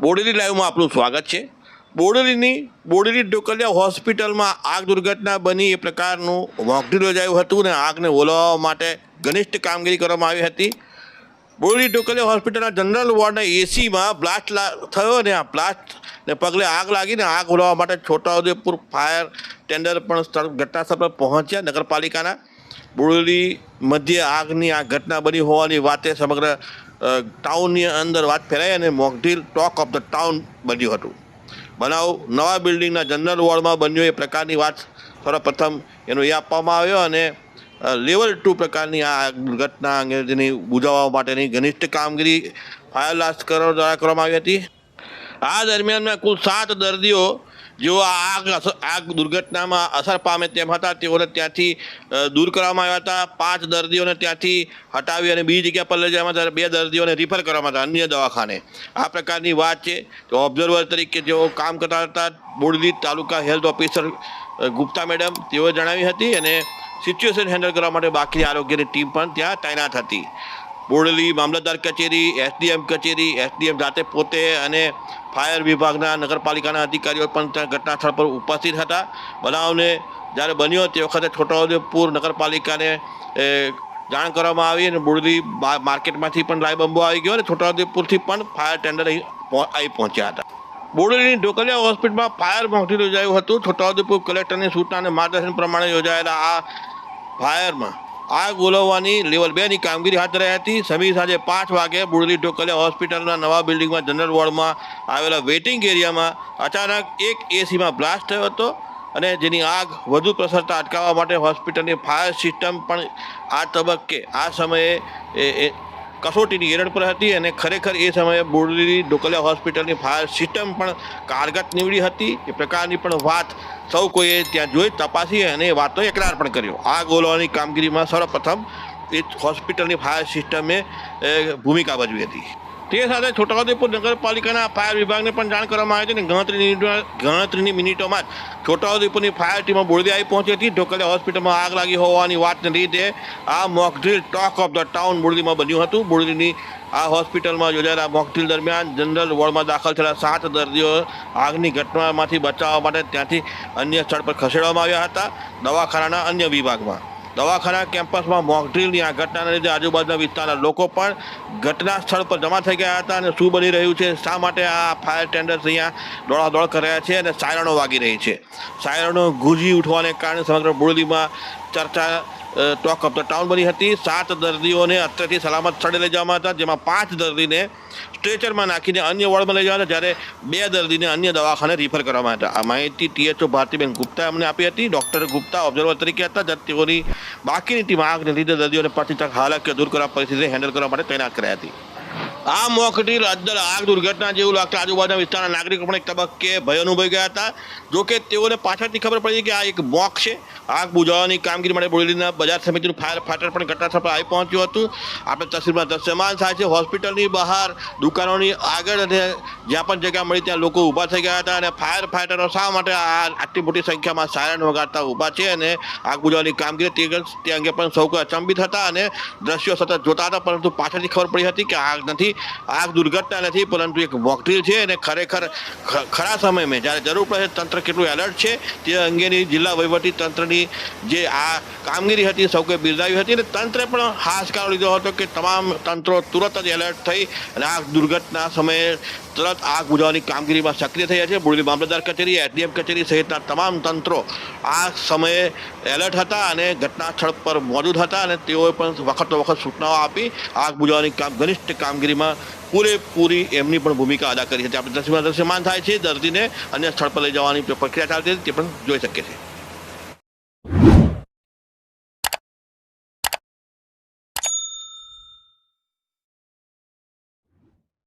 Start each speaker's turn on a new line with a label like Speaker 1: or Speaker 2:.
Speaker 1: બોડેલી લાઈવમાં આપનું સ્વાગત છે. બોડેલીની, બોડેલી ઢોકલિયા હોસ્પિટલમાં આગ દુર્ઘટના બની એ પ્રકારનું મોકડ્રીલ યોજાયું હતું ને આગને ઓલવવા માટે ઘનિષ્ઠ કામગીરી કરવામાં આવી હતી. બોડેલી ઢોકલિયા હોસ્પિટલના જનરલ વોર્ડના એસીમાં બ્લાસ્ટ થયો અને આ બ્લાસ્ટને પગલે આગ લાગીને આગ ઓલવવા માટે છોટાઉદેપુર ફાયર ટેન્ડર પણ સ્થળ ઘટના સ્થળ પર પહોંચ્યા નગરપાલિકાના. બોડેલી મધ્ય આગની આ ઘટના બની હોવાની વાતે સમગ્ર ટાઉનની અંદર વાત ફેરાઈ અને mock drill talk of the town બન્યું હતું. બનાવ નવા બિલ્ડિંગના જનરલ વોર્ડમાં બન્યો એ પ્રકારની વાત સર્વપ્રથમ એનો એ આપવામાં આવ્યો અને લેવલ ટુ પ્રકારની આ દુર્ઘટના અંગે જેની બુજાવવા માટેની ઘનિષ્ઠ કામગીરી ફાયર લાશ્કરો દ્વારા કરવામાં આવી હતી. આ દરમિયાનમાં કુલ સાત દર્દીઓ જેઓ આગ આગ દુર્ઘટનામાં અસર પામે તેમ હતા, તેઓને ત્યાંથી દૂર કરવામાં આવ્યા હતા. પાંચ દર્દીઓને ત્યાંથી હટાવી અને બીજી જગ્યા પર લઈ જવામાં ત્યારે બે દર્દીઓને રિફર કરવામાં હતા, અન્ય દવાખાને. આ પ્રકારની વાત છે. તો ઓબ્ઝર્વર તરીકે જેઓ કામ કરતા હતા, Bodeli taluka health officer Gupta madam, તેઓએ જણાવી હતી અને સિચ્યુએશન હેન્ડલ કરવા માટે બાકી આરોગ્યની ટીમ પણ ત્યાં તૈનાત હતી. બોડેલી મામલતદાર કચેરી, એસડીએમ કચેરી, એસડીએમ જાતે પોતે અને ફાયર વિભાગના નગરપાલિકાના અધિકારીઓ પણ ત્યાં ઘટના સ્થળ પર ઉપસ્થિત હતા. બનાવને જ્યારે બન્યો તે વખતે છોટાઉદેપુર નગરપાલિકાને જાણ કરવામાં આવી અને બોડેલી માર્કેટમાંથી પણ લાઈ બંબો આવી ગયો અને છોટાઉદેપુરથી પણ ફાયર ટેન્ડર આવી પહોંચ્યા હતા. બોડેલીની ઢોકલિયા હોસ્પિટલમાં ફાયર મોટી યોજાયું હતું. છોટાઉદેપુર કલેક્ટરની સૂચના અને માર્ગદર્શન પ્રમાણે યોજાયેલા આ ફાયરમાં આગ ઓલવવાની લેવલ બેની કામગીરી હાથ ધરાઈ હતી. સમી સાંજે પાંચ વાગે બુડલી ઢોકલિયા હોસ્પિટલના નવા બિલ્ડિંગમાં જનરલ વોર્ડમાં આવેલા વેઇટિંગ એરિયામાં અચાનક એક એસીમાં બ્લાસ્ટ થયો હતો અને જેની આગ વધુ પ્રસરતા અટકાવવા માટે હોસ્પિટલની ફાયર સિસ્ટમ પણ આ તબક્કે આ સમયે કસોટીની એરડ પર હતી અને ખરેખર એ સમયે બોરલી ડોકલિયા હોસ્પિટલની ફાયર સિસ્ટમ પણ કારગત નીવડી હતી. એ પ્રકારની પણ વાત સૌ કોઈએ ત્યાં જોઈ તપાસી અને એ વાતનો એકરાર પણ કર્યો. આગ ઓલવાની કામગીરીમાં સર્વપ્રથમ એ હોસ્પિટલની ફાયર સિસ્ટમે ભૂમિકા ભજવી હતી. તે સાથે છોટાઉદેપુર નગરપાલિકાના ફાયર વિભાગને પણ જાણ કરવામાં આવી હતી અને ગણતરીની ગણતરીની મિનિટોમાં જ છોટાઉદેપુરની ફાયર ટીમો બોરદી આવી પહોંચી હતી. ઢોકલિયા હોસ્પિટલમાં આગ લાગી હોવાની વાતને લીધે આ mock drill talk of the town બોરદીમાં બન્યું હતું. બોરદીની આ હોસ્પિટલમાં યોજાયેલા મોકડ્રીલ દરમિયાન જનરલ વોર્ડમાં દાખલ થયેલા સાત દર્દીઓ આગની ઘટનામાંથી બચાવવા માટે ત્યાંથી અન્ય સ્થળ પર ખસેડવામાં આવ્યા હતા. દવાખાનાના અન્ય વિભાગમાં. દવાખાના કેમ્પસમાં મોકડ્રીલની આ ઘટનાને લીધે આજુબાજુના વિસ્તારના લોકો પણ ઘટના સ્થળ પર જમા થઈ ગયા હતા અને શું બની રહ્યું છે, શા માટે આ ફાયર ટેન્ડર્સ અહીંયા દોડાદોડ કરી રહ્યા છે અને સાયરણો વાગી રહી છે. સાયરણો ગુંજી ઉઠવાને કારણે સમગ્ર બોરલીમાં ચર્ચા ટોક ઓફ ધ ટાઉન બની હતી. સાત દર્દીઓને અત્યારથી સલામત સ્થળે લઈ જવામાં હતા, જેમાં પાંચ દર્દીને સ્ટ્રેચરમાં નાખીને અન્ય વોર્ડમાં લઈ જવાના જ્યારે બે દર્દીને અન્ય દવાખાને રિફર કરવામાં હતા. આ માહિતી ટીએચઓ ભારતીબેન ગુપ્તા અમને આપી હતી. ડૉક્ટર ગુપ્તા ઓબ્ઝર્વર તરીકે હતા, જ્યારે તેઓની બાકીની ટીમ આગને લીધે દર્દીઓને પ્રતિ તક કે દૂર કરવા પરિસ્થિતિને હેન્ડલ કરવા માટે તૈનાત કરાઈ હતી. આ મોકડ્રીલ અદ્દર આગ દુર્ઘટના જેવું લાગતા આજુબાજુના વિસ્તારના નાગરિકો પણ એક તબક્કે ભય અનુભવી ગયા હતા. જોકે તેઓને પાછળથી ખબર પડી કે આ એક મોક છે. આગ બુઝાવવાની કામગીરી માટે બોલીના બજાર સમિતિનું ફાયર ફાટર પણ ઘટનાસ્થળ પર આવી પહોંચ્યું હતું. આપણે તસવીરમાં દ્રશ્યમાન થાય છે. હોસ્પિટલની બહાર દુકાનોની આગળ અને જ્યાં પણ જગ્યા મળી ત્યાં લોકો ઊભા થઈ ગયા હતા અને ફાયર ફાઈટરો શા માટે આ આટલી મોટી સંખ્યામાં સાયરન વગાડતા ઊભા છે અને આગ બુઝાવવાની કામગીરી તે અંગે પણ સૌ અચંબિત હતા અને દ્રશ્યો સતત જોતા હતા, પરંતુ પાછળથી ખબર પડી હતી કે આગ નથી. આગ દુર્ઘટના નથી, પરંતુ એક મોકડ્રીલ છે અને ખરેખર ખરા સમયમાં જ્યારે જરૂર પડે તંત્ર કેટલું એલર્ટ છે, તે અંગેની જિલ્લા વહીવટી તંત્રની જે આ કામગીરી હતી, સૌ કોઈ બિરદાવી હતી, અને તંત્રે પણ હાશકાર લીધો હતો કે તમામ તંત્રો તુરત જ એલર્ટ થઈ, અને આ દુર્ઘટના સમયે તરત આગ બુઝાવવાની કામગીરીમાં સક્રિય થયા છે. મુરલી મામલતદાર કચેરી, એસડીએમ કચેરી સહિતના તમામ તંત્રો આ સમયે એલર્ટ હતા અને ઘટના સ્થળ પર મોજૂદ હતા અને તેઓએ પણ વખતો વખત સૂચનાઓ આપી. આગ બુઝાવવાની કામ, ઘનિષ્ઠ કામગીરીમાં પૂરેપૂરી એમની પણ ભૂમિકા અદા કરી હતી આપણે દ્રશ્યમાં દ્રશ્યમાન થાય છે. દર્દીને અન્ય સ્થળ પર લઈ જવાની પ્રક્રિયા ચાલતી હતી તે પણ જોઈ શકીએ છીએ.